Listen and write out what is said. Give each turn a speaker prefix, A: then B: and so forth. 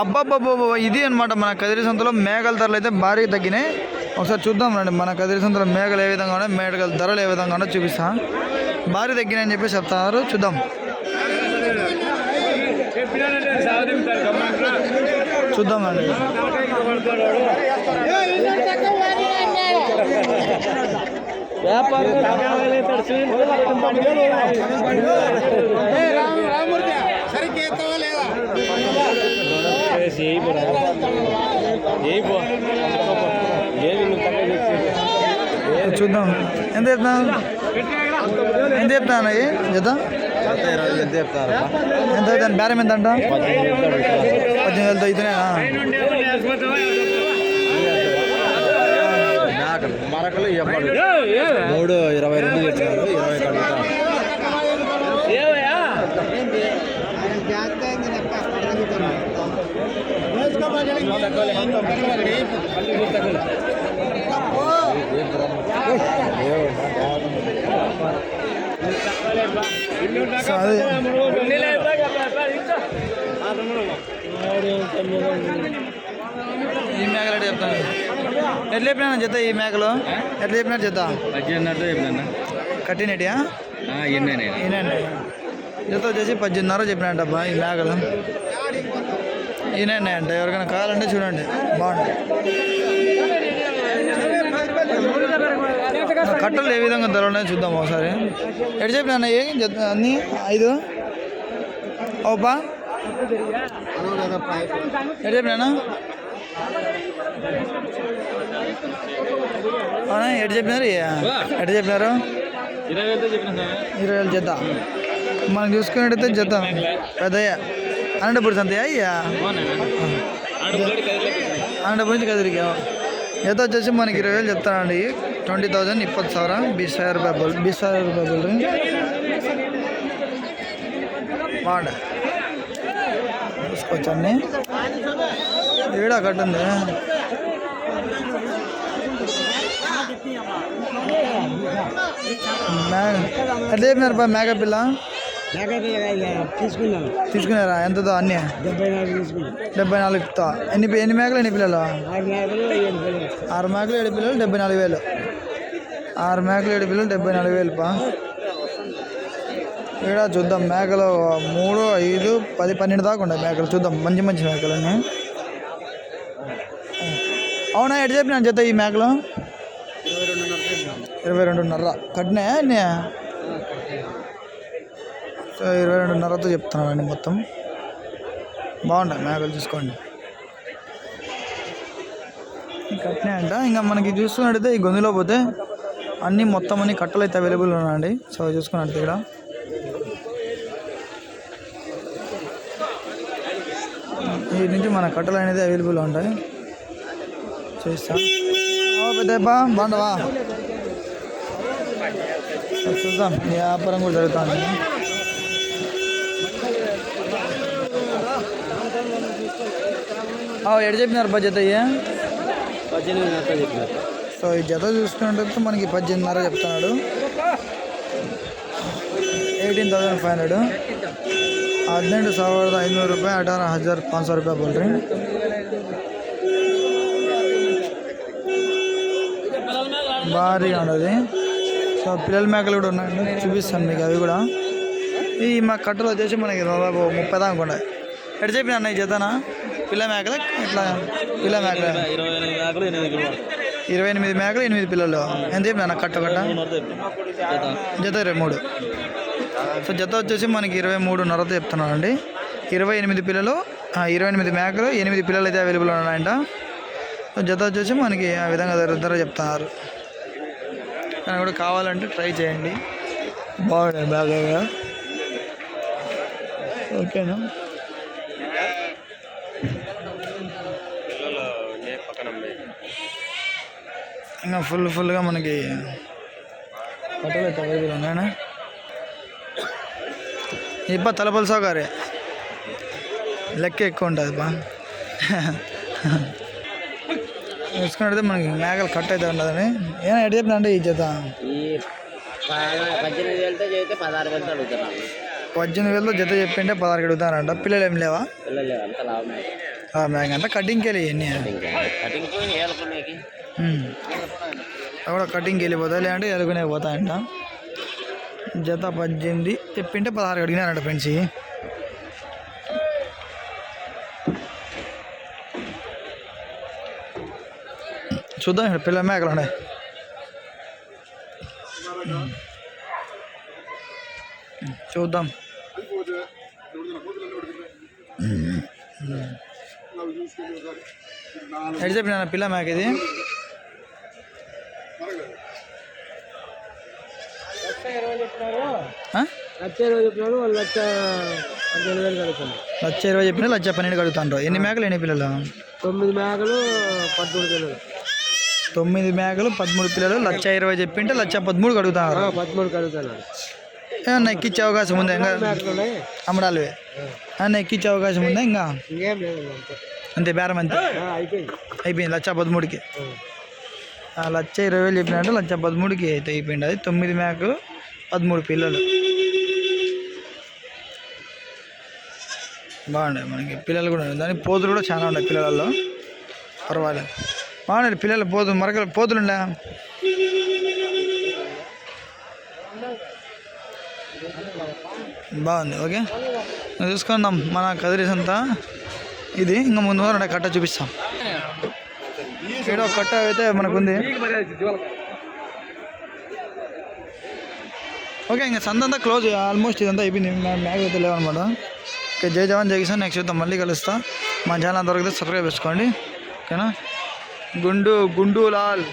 A: అబ్బాబ్బాబ్బా ఇది అనమాట మన కదిరి సంతలో మేఘల ధరలు అయితే భారీగా తగ్గినాయి. ఒకసారి చూద్దాం రండి మన కదిరి సంతలో మేఘలు ఏ విధంగా ఉన్నాయి మేఘల ధరలు ఏ విధంగా ఉన్నాయో చూపిస్తా. భారీ తగ్గినాయని చెప్పి చెప్తారు చూద్దాం. చూద్దాం చూద్దాం. ఎంత చెప్తున్నా ఎంత చెప్తున్నా అన్నయ్య? జత ఎంత దాని బేరం ఎంత అంట? పద్దెనిమిది వేలతో ఇతనేనా
B: మరకలు మూడు ఇరవై రెండు చెప్పారు ఇరవై కడుగుతారు
A: సో అదే ఈ మేకలు చెప్తాను ఎట్లా చెప్పినా జత ఈ మేకలు ఎట్లా చెప్పినారు జత
B: పద్దెనిమిది చెప్పినా
A: కట్టినటియా
B: ఎన్నే
A: ఈయనండి జత వచ్చేసి పద్దెనిమిదిన్నర చెప్పినట్టు అబ్బా ఈ మేకలు. ఈయనండి అంట ఎవరికైనా కావాలంటే చూడండి. బాగుంది కట్టలు ఏ విధంగా ధర ఉన్నాయో చూద్దాం ఒకసారి. ఎటు చెప్పినా ఏ అన్నీ? ఐదు? ఓపా ఎటు చెప్పినా అవునా ఎటు చెప్పినారు? ఎటు చెప్పినారు?
B: ఇరవై
A: వేలు జత. మనం చూసుకున్నట్టయితే జత. పెద్దయ్య. అనంతపురం సంతయా అయ్యా అనంతపురం నుంచి కదిరికి ఏదో వచ్చేసి మనకి ఇరవై వేలు చెప్తానండి ట్వంటీ థౌజండ్ ఇప్పటి సావర బీస్ ಸಾವಿರ ರೂಪಾಯಿ ಬಲ್ ಬೀಸ್ ಸಾವಿರ ರೂಪಾಯಿ ಬಲ್ರಿ బాగుండ తీసుకొచ్చండి ఏడ ఒకటి ఉంది మ్యా ఎట్లా
B: తీసుకున్నాను
A: తీసుకున్నారా ఎంతతో? అన్నీ?
B: డెబ్బై నాలుగు
A: డెబ్బై నాలుగుతో. ఎన్ని ఎన్ని మేకలు ఎన్ని పిల్లలు?
B: ఆరు మేకలు ఏడు పిల్లలు
A: డెబ్బై నాలుగు వేలు. ఆరు మేకలు ఏడు పిల్లలు డెబ్బై నాలుగు వేలు పా ఇక్కడ చూద్దాం మేకలు మూడు ఐదు పది పన్నెండు దాకా ఉన్నాయి మేకలు. చూద్దాం మంచి మంచి మేకలన్నీ అవునా ఎటు చెప్పినా జత ఈ మేకలు? ఇరవై రెండున్నర. కట్టినాయా అన్నీ? సో ఇరవై రెండున్నరతో చెప్తున్నానండి మొత్తం. బాగుంటాయి మేకలు చూసుకోండి. కట్నే అంట ఇంకా మనకి చూసుకున్నట్టయితే ఈ గొంతులో పోతే అన్నీ మొత్తం అన్ని కట్టలు అయితే అవైలబుల్ ఉన్నాయండి. సో చూసుకున్నట్టు ఇక్కడ. ఈ నుంచి మన కట్టలు అనేది అవైలబుల్ ఉంటాయి. చూస్తా. ఓ పెద్దప్ప బాగుండవా చూద్దాం. ఈ వ్యాపారం కూడా జరుగుతుంది. ఎడ చెప్పినారు బడ్జెట్
B: జత
A: సో ఈ జత చూసుకున్నట్టు మనకి పద్దెనిమిదిన్నర చెప్తున్నాడు. Eighteen thousand five hundred. హద్నెండు सविद ఐదు रूपये अठारह అటార హజార్ सौ रूपये बोल रही భారీ ఉండదు. సో పిల్లల మేకలు కూడా ఉన్నాయి చూపిస్తాను మీకు అవి కూడా. ఈ మా కట్టలు వచ్చేసి మనకి దాదాపు ముప్పై దాకా ఉన్నాయి. ఎట్ చెప్పిన అన్న ఈ జతనా? పిల్ల మేకలు? ఇట్లా పిల్ల మేకల?
B: ఇరవై ఎనిమిది మేకలు ఎనిమిది
A: పిల్లలు. ఎంత చెప్పిన అన్న కట్ట కట్ట? జత ఇరవై మూడు. సో జత వచ్చేసి మనకి ఇరవై మూడున్నరతో చెప్తున్నానండి ఇరవై ఎనిమిది పిల్లలు ఇరవై ఎనిమిది మేకలు ఎనిమిది పిల్లలు అయితే అవైలబుల్ ఉన్నాయంట. సో జత వచ్చేసి మనకి ఆ విధంగా ధర ధర చెప్తున్నారు. కానీ కూడా కావాలంటే ట్రై చేయండి. బాగున్నాయి బాగా ఓకేనా? ఇంకా ఫుల్ ఫుల్గా మనకి కట్టలు అయితే అవైలబుల్ ఉన్నాయనా ఇప్ప తలపల సౌకర్య లెక్క ఎక్కువ ఉంటుంది బా చూసుకుంటే మనకి మేకలు కట్ అయితే ఉండదని. ఏమైనా ఎటు చెప్పిన అంటే ఈ జత.
B: పద్దెనిమిది వేలతో చేస్తే పదహారు వేలతో అడుగుతున్నాను
A: పద్దెనిమిది వేలతో జత చెప్పింటే పదహారు అడుగుతారంట పిల్లలు ఏం లేవా?
B: పిల్లలు అంత
A: కటింగ్కి వెళ్ళి ఇవన్నీ
C: కటింగ్
A: అక్కడ కటింగ్కి వెళ్ళిపోతాయి లేదంటే ఎలుగునే పోతాయంట జత పద్దెనిమిది. చెప్పింటే పదహారు అడిగినారంట ఫ్రెండ్స్. చూద్దాం ఇక్కడ పిల్ల మేకలు ఉన్నాయి. చూద్దాం. ఎట్ చెప్పిన పిల్ల మేక ఇది ఆ?
B: లక్ష ఇరవై వాళ్ళు లక్ష
A: లక్ష చెప్పిన లక్ష పన్నెండు కడుగుతాండ్రు ఎన్ని మేకలు ఎన్ని పిల్లలు?
B: తొమ్మిది మేకలు పదమూడు పిల్లలు.
A: తొమ్మిది మేకలు పదమూడు పిల్లలు లక్ష ఇరవై చెప్పింటే లక్ష పదమూడు కడుగుతారు.
B: పదమూడు
A: ఏమన్నా అవకాశం ఉందా ఇంకా?
B: మేకలు ఉన్నాయి.
A: అమ్మడాలు. అన్న అవకాశం ఉందా ఇంకా?
B: అంతే.
A: బేరం అంతే.
B: అయిపోయింది.
A: లక్ష పదమూడుకి. లక్ష ఇరవై వేలు చెప్పినట్టు లక్ష పదమూడుకి అయితే అయిపోయింది. అది తొమ్మిది మేకలు పదమూడు పిల్లలు. బాగున్నాయి మనకి. పిల్లలు కూడా ఉన్నాయి. దానికి పోతులు కూడా చాలా ఉన్నాయి పిల్లలలో. పర్వాలేదు. బాగున్నాయి పిల్లలు పోతు మరకలు పోతులు ఉండే? బాగుంది. ఓకే. చూసుకుందాం. మన కదిరీస్ అంతా ఇది ఇంకా ముందు వారం కట్ట చూపిస్తాం. ఏడో కట్ట అయితే మనకుంది. ఓకే ఇంకా సంతంతా క్లోజ్ ఆల్మోస్ట్ ఇదంతా అయిపోయింది. మ్యాగ్ అయితే లేవన్నమాట ఓకే జై జవాన్ జై కిసాన్. నెక్స్ట్ చూద్దాం. మళ్ళీ కలుస్తా. మా ఛానల్ దొరికితే సబ్స్క్రైబ్ చేసుకోండి. ఓకేనా? గుండు గుండు లాల్